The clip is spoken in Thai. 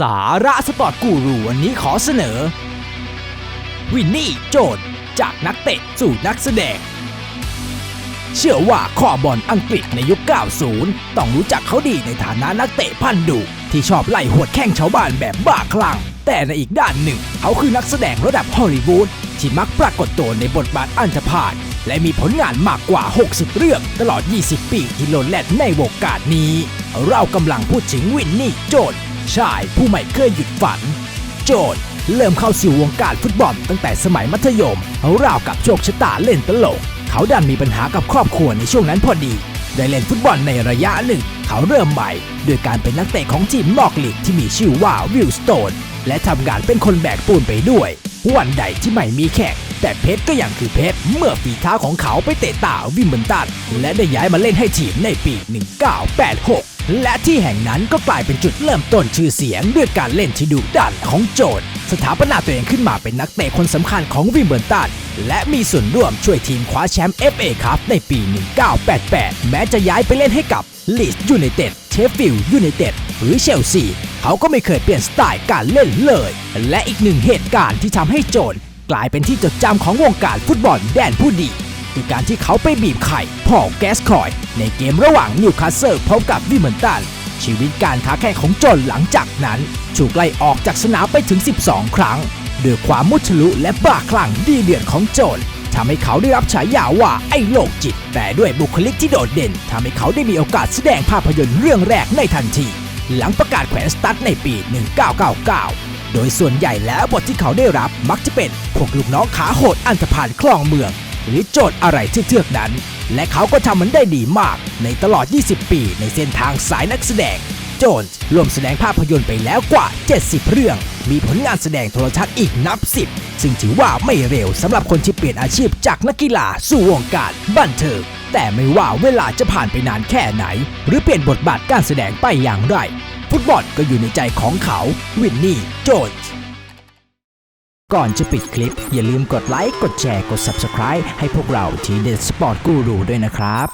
สาระสปอร์ตกูรูวันนี้ขอเสนอ วินนี่โจนจากนักเตะสู่นักแสดง เชื่อว่าข้อบอลอังกฤษในยุค 90 ต้องรู้จักเขาดีในฐานะนักเตะพันดุ ที่ชอบไล่หวดแข้งชาวบ้านแบบบ้าคลั่ง แต่ในอีกด้านหนึ่ง เขาคือนักแสดงระดับฮอลลีวูดที่มักปรากฏตัวในบทบาทอันธพาล และมีผลงานมากกว่า 60 เรื่องตลอด 20 ปีที่โลดแล่นในวงการนี้ เรากำลังพูดถึงวินนี่โจนชายผู้ไม่เคยหยุดฝัน โจนเริ่มเข้าสู่วงการฟุตบอลตั้งแต่สมัยมัธยมราวกับโชคชะตาเล่นตลก เขาดันมีปัญหากับครอบครัวในช่วงนั้นพอดี ได้เล่นฟุตบอลในระยะหนึ่ง เขาเริ่มใหม่ด้วยการเป็นนักเตะของทีมนอกลีกที่มีชื่อว่าวิลสโตนและทำงานเป็นคนแบกปูนไปด้วย วันใดที่ไม่มีแข่งแต่เพชรก็ยังคือเพชรเมื่อฝีเท้าของเขาไปเตะตาวิมเบิลตันและได้ย้ายมาเล่นให้ทีมในปี 1986 และที่แห่งนั้นก็กลายเป็นจุดเริ่มต้นชื่อเสียงด้วยการเล่นที่ดุดันของโจนสถาปนาตัวเองขึ้นมาเป็นนักเตะคนสำคัญของวิมเบิลตัน และมีส่วนร่วมช่วยทีมคว้าแชมป์ FA ครับในปี 1988 แม้จะย้ายไปเล่นให้กับลีดยูไนเต็ดเชฟฟิลด์ยูไนเต็ดหรือเชลซีเขาก็ไม่เคยเปลี่ยนสไตล์การเล่นเลย และอีกหนึ่งเหตุการณ์ที่ทำให้โจนกลายเป็นที่จดจำของวงการฟุตบอลแดนผู้ดีคือการที่เขาไปบีบไข่พอแกสคอย ในเกมระหว่างนิวคาสเซิลพบกับวิมเบิลตันชีวิตการค้าแข่งของโจนหลังจากนั้น ถูกไล่ออกจากสนามไปถึง 12 ครั้ง ด้วยความมุทะลุและบ้าคลั่งดีเดือดของโจนทำให้เขาได้รับฉายาว่าไอ้โลกจิต แต่ด้วยบุคลิกที่โดดเด่นทำให้เขาได้มีโอกาสแสดงภาพยนตร์เรื่องแรกในทันที หลังประกาศแขวนสตั๊ดในปี 1999 โดยส่วนใหญ่แล้วบทที่เขาได้รับมักจะเป็นพวกลูกน้องขาโหดอันธพาลคลองเมือง หรือโจทย์อะไรเทือกๆนั้น และเขาก็ทำมันได้ดีมากในตลอด 20 ปีในเส้นทางสายนักแสดง โจนส์รวมแสดงภาพยนตร์ไปแล้วกว่า 70 เรื่อง มีผลงานแสดงโทรทัศน์อีกนับ 10 ซึ่งถือว่าไม่เร็วสำหรับคนที่เปลี่ยนอาชีพจากนักกีฬาสู่วงการบันเทิงแต่ไม่ว่าเวลาจะผ่านไปนานแค่ไหน หรือเปลี่ยนบทบาทการแสดงไปอย่างไร ฟุตบอลก็อยู่ในใจของเขา วินนี่ โจนส์ก่อนจะปิดคลิป อย่าลืมกดไลค์ กดแชร์ กด Subscribe ให้พวกเราทีเด็ดสปอร์ตกูรูด้วยนะครับ